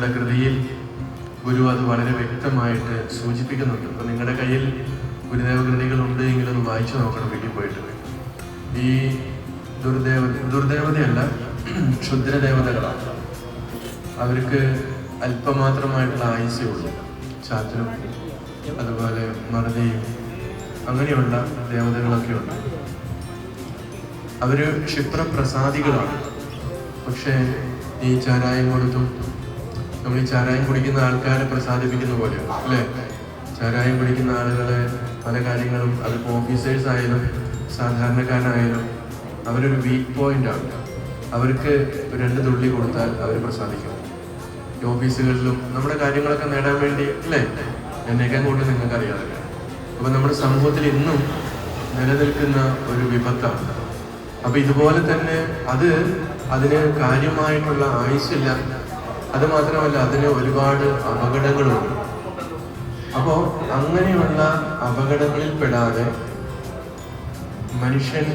ഗുരുവിനുള്ള കൃതിയിൽ ഗുരു അത് വളരെ വ്യക്തമായിട്ട് സൂചിപ്പിക്കുന്നുണ്ട്. അപ്പം നിങ്ങളുടെ കയ്യിൽ ഗുരുദേവ എങ്കിൽ അത് വായിച്ചു നോക്കണം വീട്ടിൽ പോയിട്ട്. ഈ ദുർദേവ ദുർദേവതയല്ല ക്ഷുദ്രദേവതകളാണ്. അവർക്ക് അല്പമാത്രമായിട്ടുള്ള ആയുസ്സേ ഉള്ളൂ. അതുപോലെ മറുതയും അങ്ങനെയുള്ള ദേവതകളൊക്കെ ഉണ്ട്. അവർ ക്ഷിപ്രപ്രസാദികളാണ്. പക്ഷേ ഈ ചാരായം കൊടുത്തും നമ്മൾ ഈ ചാരായം കുടിക്കുന്ന ആൾക്കാരെ പ്രസാദിപ്പിക്കുന്ന പോലെ അല്ലേ? ചാരായം കുടിക്കുന്ന ആളുകളെ പല കാര്യങ്ങളും അതിപ്പോൾ ഓഫീസേഴ്സ് ആയാലും സാധാരണക്കാരനായാലും അവരൊരു വീക്ക് പോയിന്റ് ആണ്. അവർക്ക് രണ്ട് തുള്ളി കൊടുത്താൽ അവർ പ്രസാദിക്കും. ഈ ഓഫീസുകളിലും നമ്മുടെ കാര്യങ്ങളൊക്കെ നേടാൻ വേണ്ടി അല്ലേ? എന്നേക്കാൻ കൂട്ടി നിങ്ങൾക്ക് അറിയാതെ അപ്പൊ നമ്മുടെ സമൂഹത്തിൽ ഇന്നും നിലനിൽക്കുന്ന ഒരു വിപത്താണ്. അപ്പൊ ഇതുപോലെ തന്നെ അത് അതിന് കാര്യമായിട്ടുള്ള ആയുസില്ല അത് മാത്രമല്ല അതിന് ഒരുപാട് അപകടങ്ങളുണ്ട്. അപ്പോ അങ്ങനെയുള്ള അപകടങ്ങളിൽ പെടാതെ മനുഷ്യൻ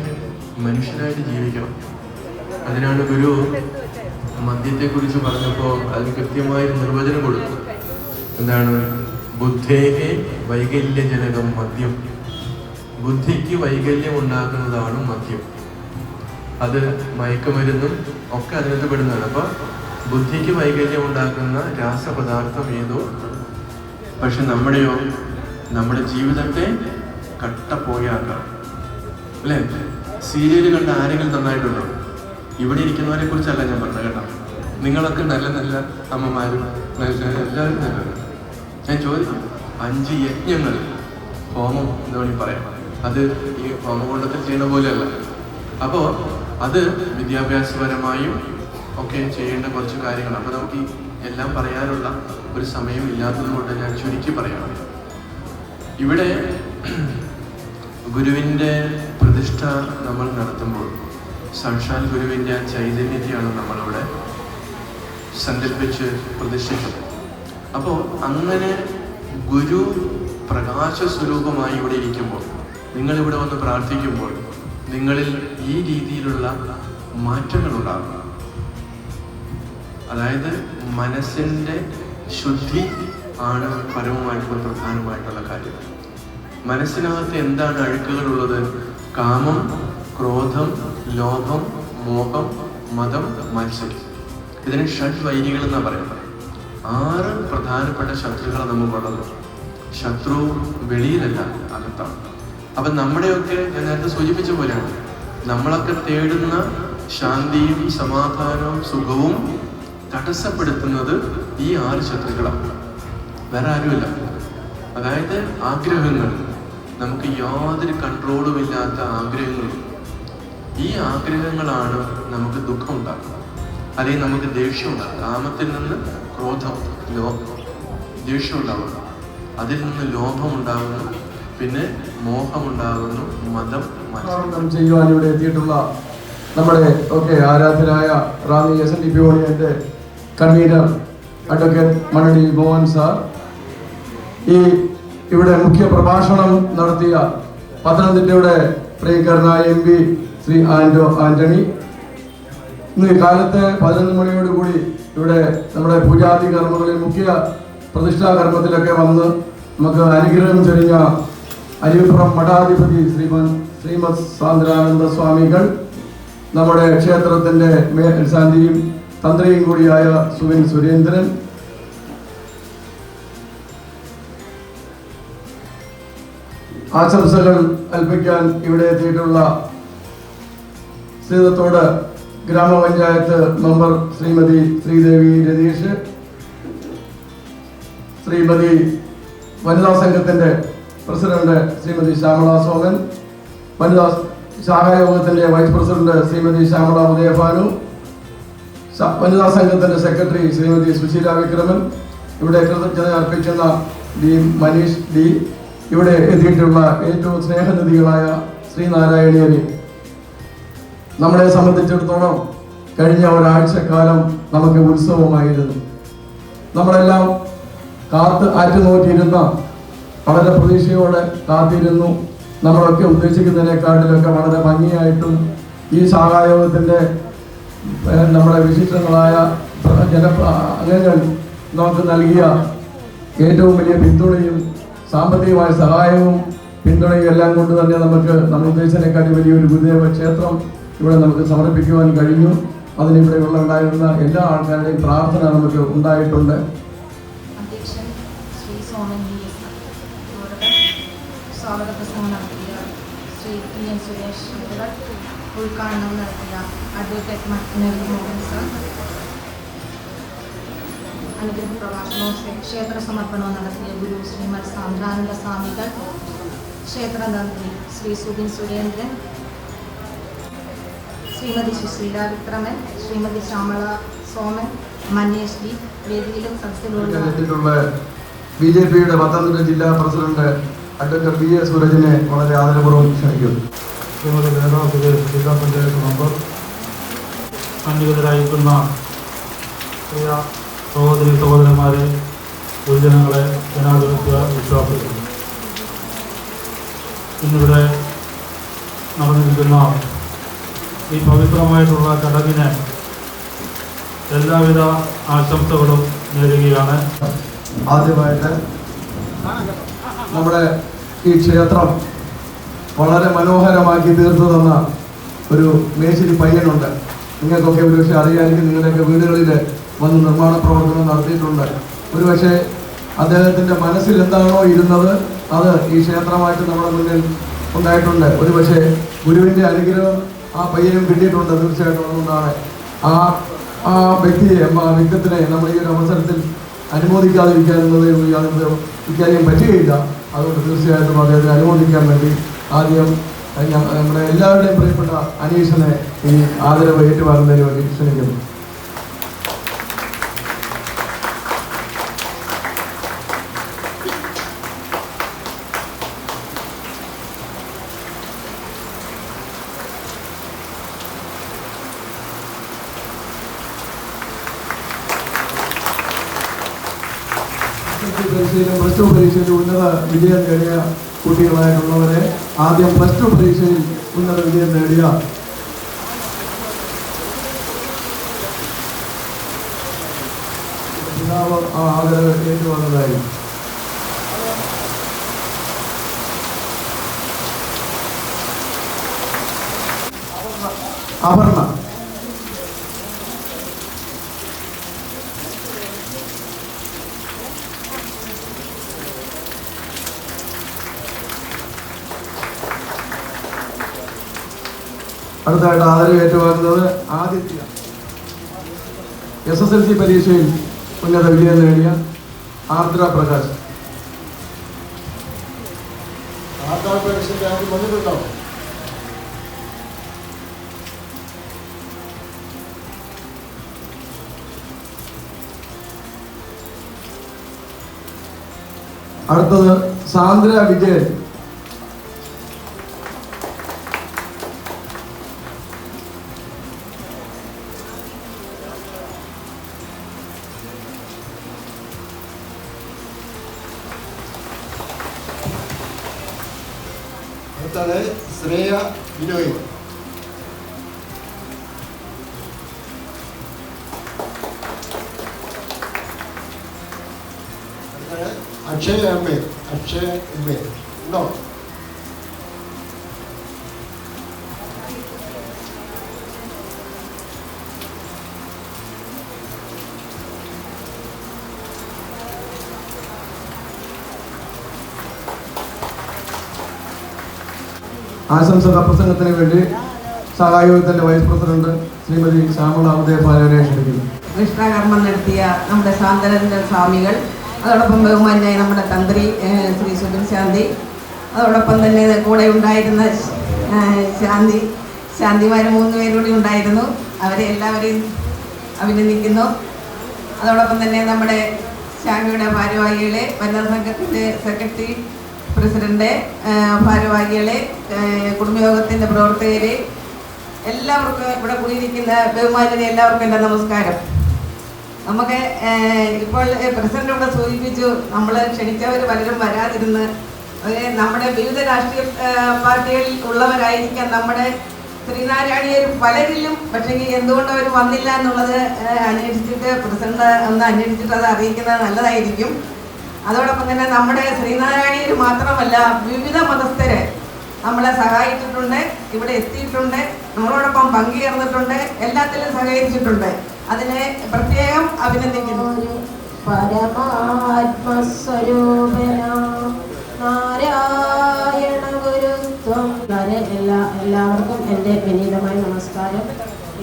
മനുഷ്യനായിട്ട് ജീവിക്കണം. അതിനാണ് ഗുരു മദ്യത്തെ കുറിച്ച് പറഞ്ഞപ്പോ അതിന് കൃത്യമായ നിർവചനം കൊടുത്തു എന്താണ്? ബുദ്ധേഹെ വൈകല്യജനകം മദ്യം. ബുദ്ധിക്ക് വൈകല്യം ഉണ്ടാക്കുന്നതാണ് മദ്യം. അത് മയക്കുമരുന്നും ഒക്കെ അതിനകത്ത് പെടുന്നതാണ്. അപ്പൊ ബുദ്ധിക്ക് വൈകല്യം ഉണ്ടാക്കുന്ന രാസപദാർത്ഥം ഏതോ? പക്ഷെ നമ്മുടെയോ നമ്മുടെ ജീവിതത്തെ കട്ടപ്പോയാക്കാം. അല്ലേ? സീരിയൽ കണ്ട ആരെങ്കിലും നന്നായിട്ടുണ്ടോ? ഇവിടെ ഇരിക്കുന്നവരെ കുറിച്ചല്ല ഞാൻ പറഞ്ഞത് കേട്ടോ. നിങ്ങളൊക്കെ നല്ല നല്ല അമ്മമാരും നല്ല എല്ലാവരും നല്ലവരും ഞാൻ ചോദിക്കും. അഞ്ച് യജ്ഞങ്ങൾ. ഹോമം എന്ന് വേണമെങ്കിൽ പറയാം. അത് ഈ ഹോമകുണ്ടത്തിൽ ചെയ്യുന്ന പോലെയല്ല. അപ്പോൾ അത് വിദ്യാഭ്യാസപരമായും ഒക്കെ ചെയ്യേണ്ട കുറച്ച് കാര്യങ്ങൾ അപ്പോൾ നമുക്ക് ഈ എല്ലാം പറയാനുള്ള ഒരു സമയം ഇല്ലാത്തത് കൊണ്ട് ഞാൻ ചുരുക്കി പറയാം. ഇവിടെ ഗുരുവിന്റെ പ്രതിഷ്ഠ നമ്മൾ നടത്തുമ്പോൾ സാക്ഷാൽ ഗുരുവിന്റെ ആ ചൈതന്യത്തെയാണ് നമ്മളിവിടെ സങ്കല്പിച്ച് പ്രതിഷ്ഠിച്ചത്. അപ്പോൾ അങ്ങനെ ഗുരു പ്രകാശ സ്വരൂപമായി ഇവിടെ ഇരിക്കുമ്പോൾ നിങ്ങളിവിടെ വന്ന് പ്രാർത്ഥിക്കുമ്പോൾ നിങ്ങളിൽ ഈ രീതിയിലുള്ള മാറ്റങ്ങൾ ഉണ്ടാകും അതായത് മനസ്സിന്റെ ശുദ്ധി ആണ് പരമമായിട്ടുള്ള പ്രധാനമായിട്ടുള്ള കാര്യം. മനസ്സിനകത്ത് എന്താണ് അഴുക്കുകളുള്ളത്? കാമം ക്രോധം ലോഭം മോഹം മതം മത്സരം. ഇതിന് ഷഡ് വൈരികൾ എന്നാണ് പറയുന്നത്. ആറ് പ്രധാനപ്പെട്ട ശത്രുക്കളെ നമുക്കുള്ളത് ശത്രു വെളിയിലല്ല അകത്താണ്. അപ്പം നമ്മുടെയൊക്കെ ഞാൻ നേരത്തെ സൂചിപ്പിച്ച പോലെയാണ്. നമ്മളൊക്കെ തേടുന്ന ശാന്തിയും സമാധാനവും സുഖവും തടസ്സപ്പെടുത്തുന്നത് ഈ ആറ് ശത്രുക്കളാണ്. വേറെ ആരുമില്ല. അതായത് ആഗ്രഹങ്ങൾ. നമുക്ക് യാതൊരു കൺട്രോളും ഇല്ലാത്ത ആഗ്രഹങ്ങൾ. ഈ ആഗ്രഹങ്ങളാണ് നമുക്ക് ദുഃഖം ഉണ്ടാക്കുന്നത്. അല്ലെങ്കിൽ നമുക്ക് ദേഷ്യം ഉണ്ടാകും കാമത്തിൽ നിന്ന് ക്രോധം ലോഭം ദേഷ്യം ഉണ്ടാകുന്നു അതിൽ നിന്ന് ലോഭം ഉണ്ടാകുന്നു പിന്നെ മോഹം ഉണ്ടാകുന്നു മതം ഉദ്ഘാടനം ചെയ്യുവാൻ ഇവിടെ എത്തിയിട്ടുള്ള നമ്മുടെ ഒക്കെ ആരാധനായ റാമി എസ് ഡി പി യൂണിയന്റെ convener advocate Manali Mohan sir. ഈ ഇവിടെ മുഖ്യ പ്രഭാഷണം നടത്തിയ പത്തനംതിട്ടയുടെ പ്രിയങ്കരനായ M P Shri Anto Antony. ഇന്ന് കാലത്ത് പതിനൊന്ന് മണിയോടുകൂടി ഇവിടെ നമ്മുടെ പൂജാതി കർമ്മങ്ങളിൽ മുഖ്യ പ്രതിഷ്ഠാ കർമ്മത്തിലൊക്കെ വന്ന് നമുക്ക് അനുഗ്രഹം ചൊരിഞ്ഞ അരിവിപ്പുറം മഠാധിപതി ശ്രീമൻ ശ്രീമത് സാന്ദ്രാനന്ദ സ്വാമികൾ നമ്മുടെ ക്ഷേത്രത്തിന്റെ മേൽശാന്തിയും തന്ത്രിയും കൂടിയായ സുവിൻ സുരേന്ദ്രൻ. ആശംസകൾ അൽപ്പിക്കാൻ ഇവിടെ എത്തിയിട്ടുള്ള ശ്രീതത്തോട് ഗ്രാമപഞ്ചായത്ത് മെമ്പർ ശ്രീമതി ശ്രീദേവി രതീഷ് ശ്രീമതി വനിതാ സംഘത്തിന്റെ പ്രസിഡന്റ് ശ്രീമതി ശ്യാമള സോമൻ വനിതാ ശാഖായോഗത്തിന്റെ വൈസ് പ്രസിഡന്റ് ശ്രീമതി ശ്യാമള ഉദയഭാനു വനിതാ സംഘത്തിന്റെ സെക്രട്ടറി ശ്രീമതി സുശീല വിക്രമൻ ഇവിടെ കൃതജ്ഞത അർപ്പിക്കുന്ന ഡി. മനീഷ് ഡി. ഇവിടെ എത്തിയിട്ടുള്ള ഏറ്റവും സ്നേഹനിധികളായ ശ്രീനാരായണീയനെ നമ്മളെ സംബന്ധിച്ചിടത്തോളം കഴിഞ്ഞ ഒരാഴ്ചക്കാലം നമുക്ക് ഉത്സവമായിരുന്നു. നമ്മളെല്ലാം കാത്ത് ആറ്റുനോറ്റിയിരുന്ന വളരെ പ്രതീക്ഷയോടെ കാത്തിരുന്നു. നമ്മളൊക്കെ ഉദ്ദേശിക്കുന്നതിനെക്കാട്ടിലൊക്കെ വളരെ ഭംഗിയായിട്ടും ഈ സഹായോഗത്തിന്റെ ഏഹ്, നമ്മുടെ വിശിഷ്ടങ്ങളായ ജനങ്ങൾ നമുക്ക് നൽകിയ ഏറ്റവും വലിയ പിന്തുണയും സാമ്പത്തികമായ സഹായവും പിന്തുണയും എല്ലാം കൊണ്ട് തന്നെ നമുക്ക് നമ്മൾ ഉദ്ദേശിച്ചതിനെക്കാട്ടി വലിയൊരു ഗുരുദേവ ക്ഷേത്രം ഇവിടെ നമുക്ക് സമർപ്പിക്കുവാൻ കഴിഞ്ഞു. അതിനിവിടെയുള്ള ഉണ്ടായിരുന്ന എല്ലാ ആൾക്കാരുടെയും പ്രാർത്ഥന നമുക്ക് ഉണ്ടായിട്ടുണ്ട്. സ്വാഗത പ്രസംഗം നടത്തിയ ശ്രീ പി എൻ സുരേഷ് ഉദ്ഘാടനം നടത്തിയ അഡ്വക്കേറ്റ് മക്നൽ മോഹൻ അനുഗ്രഹ പ്രഭാഷണവും ക്ഷേത്ര സമർപ്പണവും നടത്തിയ ഗുരു ശ്രീമത് സാന്ദ്രാനന്ദ സ്വാമികൾ. ക്ഷേത്ര നന്ദി ശ്രീ സുബിൻ സുരേന്ദ്രൻ. ശ്രീമതി സുശീല വിക്രമൻ ശ്രീമതി ശ്യാമള സോമൻ മനേഷ് വേദിയിലും സദസ്സിലുള്ള ബി ജെ പിയുടെ പത്തനംതിട്ട ജില്ലാ പ്രസിഡന്റ് അഡ്വക്കേറ്റ് പി എ സൂരജിനെ വളരെ ആദരപൂർവം ക്ഷണിക്കുന്നു. ശ്രീമതി നേതാവ് ജില്ലാ പഞ്ചായത്ത് മെമ്പർ സന്നിഹിതരായിരിക്കുന്ന പ്രിയ സഹോദരി സഹോദരന്മാരെ പൊതുജനങ്ങളെ ജനാധിപത്യ വിശ്വാസികൾ ഇന്നിവിടെ നടന്നിരിക്കുന്ന ഈ പവിത്രമായിട്ടുള്ള ചടങ്ങിന് എല്ലാവിധ ആശംസകളും നേരുകയാണ്. ആദ്യമായിട്ട് നമ്മുടെ ഈ ക്ഷേത്രം വളരെ മനോഹരമാക്കി തീർത്തു തന്ന ഒരു മേശിരി പയ്യനുണ്ട്. നിങ്ങൾക്കൊക്കെ ഒരുപക്ഷെ അറിയാമെങ്കിൽ നിങ്ങളുടെയൊക്കെ വീടുകളിൽ വന്ന് നിർമ്മാണ പ്രവർത്തനം നടത്തിയിട്ടുണ്ട്. ഒരുപക്ഷെ അദ്ദേഹത്തിന്റെ മനസ്സിൽ എന്താണോ ഇരുന്നത് അത് ഈ ക്ഷേത്രമായിട്ട് നമ്മുടെ മുന്നിൽ ഉണ്ടായിട്ടുണ്ട്. ഒരുപക്ഷെ ഗുരുവിന്റെ അനുഗ്രഹം ആ പയ്യനും കിട്ടിയിട്ടുണ്ട് തീർച്ചയായിട്ടും അതുകൊണ്ടാണ്. ആ ആ വ്യക്തിയെ ആ വ്യക്തിത്വത്തിനെ നമ്മൾ ഈ ഒരു അവസരത്തിൽ അനുമോദിക്കാതിരിക്കാൻ എന്നത് യാതൊരു ഇക്കാര്യം പറ്റുകയില്ല. അതുകൊണ്ട് തീർച്ചയായിട്ടും അദ്ദേഹത്തെ അനുമോദിക്കാൻ വേണ്ടി ആദ്യം നമ്മുടെ എല്ലാവരുടെയും പ്രിയപ്പെട്ട അനീഷിനെ ഈ ആദരവ് ഏറ്റുവാങ്ങുന്നതിന് വേണ്ടി ക്ഷണിക്കുന്നു. പ്ലസ് ടു പരീക്ഷയിലും ഉന്നത വിജയം നേടിയ കുട്ടികളായിട്ടുള്ളവരെ ആദ്യം പ്ലസ് ടു പരീക്ഷയിൽ ഉന്നത വിജയം നേടിയ പിതാവ് ആ ആദരവ് ഏറ്റുവന്നതായി അപർണ. അടുത്തായിട്ട് ആദരവ് ഏറ്റുവാങ്ങുന്നത്? Aditya. S S L C പരീക്ഷയിൽ ഉന്നത വിജയം നേടിയ ആർദ്ര പ്രകാശ്. അടുത്തത് സാന്ദ്ര വിജയൻ. അടുത്തത് ശ്രേയ ബിനോയ് അടുത്തത് അക്ഷയ എം എ അക്ഷയ ആശംസക പ്രസംഗത്തിന് വേണ്ടി സഹായോഗത്തിന്റെ വൈസ് പ്രസിഡന്റ് ശ്രീമതി ശ്യാമള ഉദയപാലനെ ക്ഷണിക്കുന്നു. കൃഷ്ണകർമ്മം നടത്തിയ നമ്മുടെ ശാന്തരഞ്ജൻ സ്വാമികൾ അതോടൊപ്പം ബഹുമാന്യായ നമ്മുടെ തന്ത്രി ശ്രീ സുബിൻ ശാന്തി അതോടൊപ്പം തന്നെ കൂടെ ഉണ്ടായിരുന്ന ശാന്തി ശാന്തിമാർ മൂന്ന് പേരുകൂടി ഉണ്ടായിരുന്നു. അവരെ എല്ലാവരെയും അഭിനന്ദിക്കുന്നു. അതോടൊപ്പം തന്നെ നമ്മുടെ ശാഖയുടെ ഭാരവാഹികളെ വനിതാ സംഘത്തിന്റെ സെക്രട്ടറി പ്രസിഡന്റ് ഭാരവാഹികളെ കുടുംബയോഗത്തിന്റെ പ്രവർത്തകരെ എല്ലാവർക്കും ഇവിടെ കൂടിയിരിക്കുന്ന ബഹുമാനരെ എല്ലാവർക്കും എന്റെ നമസ്കാരം. നമുക്ക് ഇപ്പോൾ പ്രസിഡന്റ് ഇവിടെ സൂചിപ്പിച്ചു നമ്മൾ ക്ഷണിച്ചവർ പലരും വരാതിരുന്ന് നമ്മുടെ വിവിധ രാഷ്ട്രീയ പാർട്ടികളിൽ ഉള്ളവരായിരിക്കാം നമ്മുടെ ശ്രീനാരായണീയർ പലരിലും പക്ഷേ എന്തുകൊണ്ട് അവർ വന്നില്ല എന്നുള്ളത് അന്വേഷിച്ചിട്ട് പ്രസിഡന്റ് ഒന്ന് അന്വേഷിച്ചിട്ട് അത് അറിയിക്കുന്നത് നല്ലതായിരിക്കും. അതോടൊപ്പം തന്നെ നമ്മുടെ ശ്രീനാരായണീയർ മാത്രമല്ല വിവിധ മതസ്ഥരെ നമ്മളെ സഹായിച്ചിട്ടുണ്ട് ഇവിടെ എത്തിയിട്ടുണ്ട് നമ്മളോടൊപ്പം പങ്കുചേർന്നിട്ടുണ്ട് എല്ലാത്തിലും സഹകരിച്ചിട്ടുണ്ട്. അതിനെ പ്രത്യേകം അഭിനന്ദിക്കുന്നു. എല്ലാ എല്ലാവർക്കും എന്റെ വിനീതമായ നമസ്കാരം.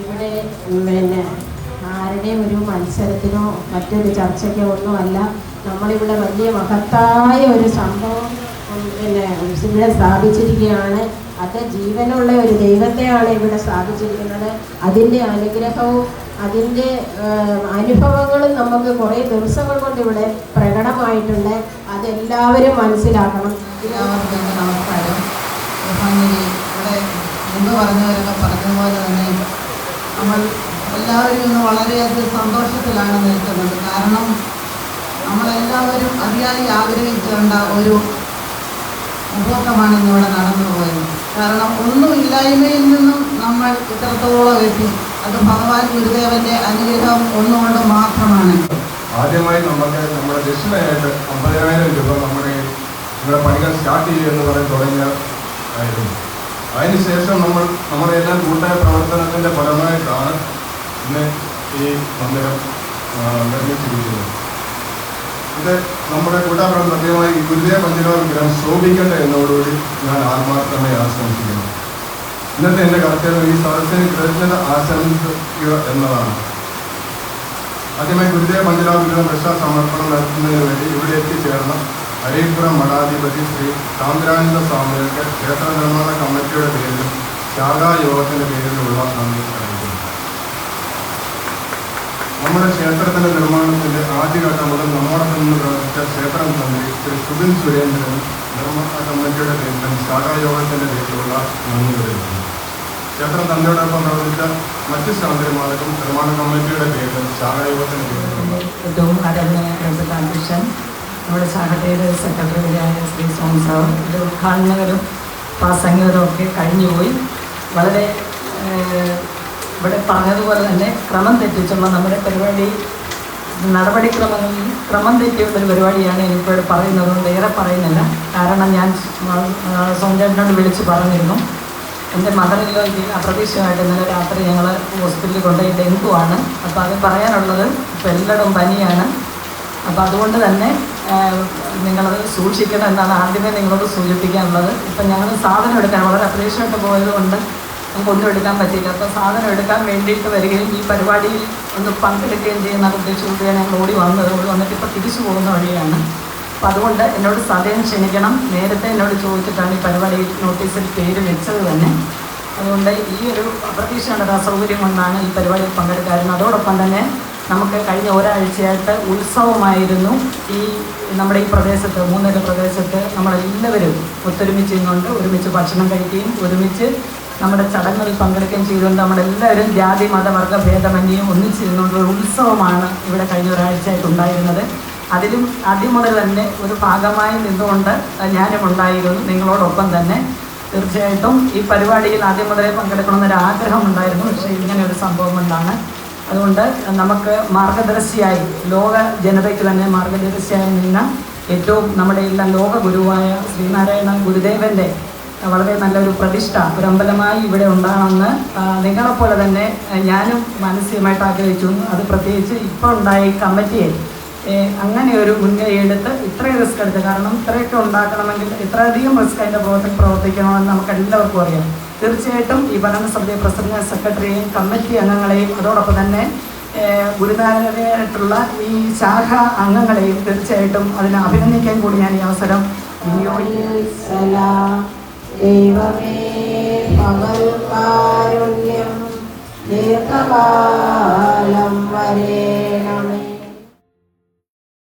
ഇവിടെ പിന്നെ ആരുടെയും ഒരു മത്സരത്തിനോ മറ്റൊരു ചർച്ചയ്ക്കോ ഒന്നുമല്ല. നമ്മളിവിടെ വലിയ മഹത്തായ ഒരു സംഭവം പിന്നെ ഇവിടെ സ്ഥാപിച്ചിരിക്കുകയാണ്. അത് ജീവനുള്ള ഒരു ദൈവത്തെയാണ് ഇവിടെ സ്ഥാപിച്ചിരിക്കുന്നത്. അതിന്റെ അനുഗ്രഹവും അതിന്റെ അനുഭവങ്ങളും നമുക്ക് കുറേ ദിവസങ്ങൾ കൊണ്ട് ഇവിടെ പ്രകടമായിട്ടുണ്ട്. അതെല്ലാവരും മനസ്സിലാക്കണം. എല്ലാവർക്കും നമസ്കാരം. ഇവിടെ മുമ്പ് പറഞ്ഞവരൊക്കെ പറഞ്ഞതുപോലെ തന്നെ നമ്മൾ എല്ലാവരും ഇന്ന് വളരെയധികം സന്തോഷത്തിലാണ് നിൽക്കുന്നത്. കാരണം നമ്മളെല്ലാവരും അതിയായി ആഗ്രഹിക്കേണ്ട ഒരു മുഹൂർത്തമാണ് ഇവിടെ നടന്നു പോയത്. കാരണം ഒന്നുമില്ലായ്മയിൽ നിന്നും നമ്മൾ ഇത്രത്തോളം എത്തി. അത് ഭഗവാൻ ഗുരുദേവന്റെ അനുഗ്രഹം ഒന്നുകൊണ്ട് മാത്രമാണ്. ആദ്യമായി നമുക്ക് നമ്മുടെ ദക്ഷിണയായിട്ട് അമ്പതിനായിരം രൂപ നമ്മുടെ നമ്മുടെ പണികൾ സ്റ്റാർട്ട് ചെയ്യുക എന്ന് പറയാൻ തുടങ്ങിയ ആയിരുന്നു. അതിനുശേഷം നമ്മൾ നമ്മുടെ എല്ലാം കൂട്ടായ പ്രവർത്തനത്തിന്റെ ഫലമായിട്ടാണ് ഇന്ന് ഈ മന്ദിരം നിർമ്മിച്ചിരിക്കുന്നത്. ഇത് നമ്മുടെ കൂട്ടാപ്പുറം സത്യമായി ഗുരുദേവ പഞ്ചലോക വിഗ്രഹം ശോഭിക്കട്ടെ എന്നോടുകൂടി ഞാൻ ആത്മാർത്ഥമായി ആശംസിക്കുന്നു. ഇന്നത്തെ എന്റെ കർത്തവ്യം ഈ സദസ്സിന് കൃതജ്ഞത ആശംസിക്കുക എന്നതാണ്. ആദ്യമായി ഗുരുദേവ മണ്ഡലാവിഗ്രഹം രക്ഷാസമർപ്പണം നടത്തുന്നതിന് വേണ്ടി ഇവിടെ എത്തിച്ചേർന്ന അരീപുരം മഠാധിപതി ശ്രീ സാന്ദ്രാനന്ദ സ്വാമികൾക്ക് ക്ഷേത്ര നിർമ്മാണ കമ്മിറ്റിയുടെ പേരിലും ശാഖായോഗത്തിന്റെ പേരിലുള്ള നന്ദി അറിയിക്കുന്നു. നമ്മുടെ ക്ഷേത്രത്തിന്റെ നിർമ്മാണത്തിന്റെ ആദ്യഘട്ടം മുതൽ നമ്മോടൊപ്പം നിന്ന് പ്രവർത്തിച്ച ക്ഷേത്രം തന്ത്രി ശ്രീ സുബിൻ സുരേന്ദ്രനും നിർമ്മാണ കമ്മിറ്റിയുടെ പേരിലും ശാഖായോഗത്തിന്റെ പേരിലുള്ള നന്ദി പറയുന്നു ക്ഷേത്രം തന്ത്രിയോടൊപ്പം പ്രവർത്തിച്ച മറ്റ് ശാന്തിമാർക്കും നിർമ്മാണ കമ്മിറ്റിയുടെ പേരിലും ശാഖായോഗത്തിന്റെ പേരിലുള്ള നമ്മുടെ ശാഖയുടെ സെക്രട്ടറിയായ ശ്രീ സോം സാർ ഇത് ഉദ്ഘാടനകരും പ്രാസംഗികരും ഒക്കെ കഴിഞ്ഞുപോയി. വളരെ ഇവിടെ പറഞ്ഞതുപോലെ തന്നെ ക്രമം തെറ്റിച്ചുള്ള നമ്മുടെ പരിപാടി നടപടിക്രമം ക്രമം തെറ്റിയുള്ളൊരു പരിപാടിയാണ് എനിക്കിവിടെ പറയുന്നത്. വേറെ പറയുന്നില്ല. കാരണം ഞാൻ സോംചേട്ടനോട് വിളിച്ച് പറഞ്ഞിരുന്നു. എന്റെ മദറിലേക്ക് അപ്രതീക്ഷിതമായിട്ട് ഇന്നലെ രാത്രി ഞങ്ങൾ ഹോസ്പിറ്റലിൽ കൊണ്ടുപോയി ആണ് അപ്പോൾ അത് പറയാനുള്ളത് ഇപ്പോൾ പനിയാണ്. അപ്പോൾ അതുകൊണ്ട് തന്നെ നിങ്ങളത് സൂക്ഷിക്കണം എന്നാണ് ആദ്യമേ നിങ്ങളോട് സൂചിപ്പിക്കാനുള്ളത്. ഇപ്പം ഞങ്ങൾ സാധനം എടുക്കാൻ വളരെ അപ്രതീക്ഷിതമായിട്ട് പോയത് കൊണ്ട് പറ്റില്ല. അപ്പോൾ സാധനം എടുക്കാൻ വേണ്ടിയിട്ട് വരികയും ഈ പരിപാടിയിൽ ഒന്ന് പങ്കെടുക്കുകയും ചെയ്യുന്ന ഉദ്ദേശിച്ചുകൊണ്ടാണ് ഞങ്ങൾ ഓടി വന്നത്. ഓടി വന്നിട്ട് ഇപ്പോൾ തിരിച്ചു പോകുന്ന വഴിയാണ്. അപ്പോൾ അതുകൊണ്ട് എന്നോട് സദയം ക്ഷണിക്കണം. നേരത്തെ എന്നോട് ചോദിച്ചിട്ടാണ് ഈ പരിപാടിയിൽ നോട്ടീസിൽ പേര് വെച്ചത് തന്നെ. അതുകൊണ്ട് ഈ ഒരു അപ്രതീക്ഷിത അസൗകര്യം കൊണ്ടാണ് ഈ പരിപാടിയിൽ പങ്കെടുക്കാറുണ്ട് അതോടൊപ്പം തന്നെ നമുക്ക് കഴിഞ്ഞ ഒരാഴ്ചയായിട്ട് ഉത്സവമായിരുന്നു ഈ നമ്മുടെ ഈ പ്രദേശത്ത് മൂന്നര പ്രദേശത്ത് നമ്മളെല്ലാവരും ഒത്തൊരുമിച്ച് നിന്നുകൊണ്ട് ഒരുമിച്ച് ഭക്ഷണം കഴിക്കുകയും ഒരുമിച്ച് നമ്മുടെ ചടങ്ങുകളിൽ പങ്കെടുക്കുകയും ചെയ്തുകൊണ്ട് നമ്മളെല്ലാവരും ജാതി മതവർഗ ഭേദമന്യം ഒന്നിച്ചിരുന്നുകൊണ്ട് ഒരു ഉത്സവമാണ് ഇവിടെ കഴിഞ്ഞ ഒരാഴ്ചയായിട്ട് ഉണ്ടായിരുന്നത്. അതിലും ആദ്യം മുതൽ തന്നെ ഒരു ഭാഗമായി നിന്നുകൊണ്ട് ഞാനും ഉണ്ടായിരുന്നു നിങ്ങളോടൊപ്പം തന്നെ. തീർച്ചയായിട്ടും ഈ പരിപാടിയിൽ ആദ്യം മുതലേ പങ്കെടുക്കണമെന്നൊരു ആഗ്രഹം ഉണ്ടായിരുന്നു പക്ഷേ ഇങ്ങനെ ഒരു സംഭവം കൊണ്ടാണ് അതുകൊണ്ട് നമുക്ക് മാർഗദർശിയായി ലോക ജനതയ്ക്ക് തന്നെ മാർഗദർശിയായി നിന്ന ഏറ്റവും നമ്മുടെ എല്ലാം ലോക ഗുരുവായ ശ്രീനാരായണ ഗുരുദേവന്റെ വളരെ നല്ലൊരു പ്രതിഷ്ഠ. ഒരു അമ്പലമായി ഇവിടെ ഉണ്ടാകണമെന്ന് നിങ്ങളെപ്പോലെ തന്നെ ഞാനും മാനസികമായിട്ട് ആഗ്രഹിച്ചു. അത് പ്രത്യേകിച്ച് ഇപ്പോൾ ഉണ്ടായ കമ്മിറ്റിയെ അങ്ങനെ ഒരു മുൻകൈ എടുത്ത് ഇത്രയും റിസ്ക് എടുത്ത്. കാരണം ഇത്രയൊക്കെ ഉണ്ടാക്കണമെങ്കിൽ ഇത്രയധികം റിസ്ക് അതിന്റെ പ്രവർത്തനം പ്രവർത്തിക്കണമെന്ന് നമുക്ക് എല്ലാവർക്കും അറിയാം. തീർച്ചയായിട്ടും ഈ ഭരണസമിതി പ്രസിഡന്റ് സെക്രട്ടറിയെയും കമ്മിറ്റി അംഗങ്ങളെയും അതോടൊപ്പം തന്നെ ഗുരുനാഥനായിട്ടുള്ള ഈ ശാഖ അംഗങ്ങളെയും തീർച്ചയായിട്ടും അതിനെ അഭിനന്ദിക്കാൻ കൂടി ഞാൻ ഈ അവസരം വിനിയോഗിക്കുന്നു. സലാം. ദൈവമേ പകൽ കാരുണ്യം ദീർഘകാലം വരെ